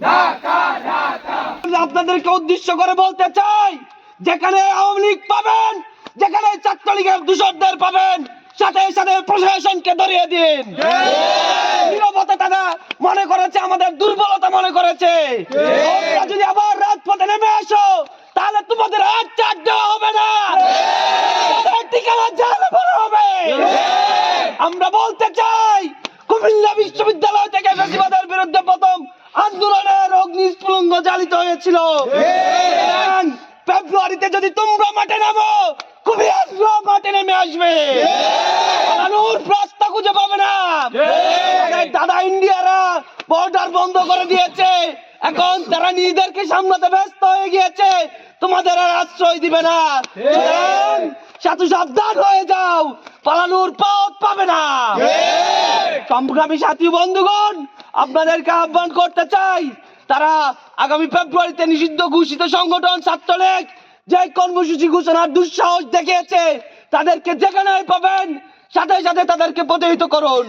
ঢাকা আপনাদেরকে উদ্দেশ্য করে বলতে চাই যেখানে আওয়ামী লীগ পাবেন যেখানে ছাত্রলীগের দূষণদের পাবেন। সাথে সাথে প্রশাসনকে ধরিয়ে দিন। নিরবতা তারা মনে করেছে আমাদের দুর্বলতা মনে করেছে। যদি আবার রাজপথে নেমে আসো তাহলে তোমাদের আর চার দেওয়া হবে না। ঠিকানা জানা বলা হবে। আমরা বলতে চাই কুমিল্লা বিশ্ববিদ্যালয় থেকে ফেসিবাদের বিরুদ্ধে প্রথম আন্দোলনের অগ্নিস্ফুলঙ্গ জ্বালিত হয়েছিল। ফেব্রুয়ারিতে যদি তোমরা মাঠে নামো কুমিল্লা মাঠে নেমে আসবে। খুঁজে পাবে না। দাদা ইন্ডিয়ারা বন্ধ করে দিয়েছে। এখন তারা নিজেদেরকে ব্যস্ত হয়ে গিয়েছে। তোমাদের আশ্রয় দিবে না। সাবধান হয়ে যাও। পালানোর পথ পাবে না। সংগ্রামী সাথী বন্ধুগণ, আপনাদেরকে আহ্বান করতে চাই। তারা আগামী ফেব্রুয়ারিতে নিষিদ্ধ ঘোষিত সংগঠন ছাত্রলীগ যে কর্মসূচি ঘোষণার দুঃসাহস দেখিয়েছে তাদেরকে যেখানে পাবেন সাথে সাথে তাদেরকে প্রতিহিত করুন।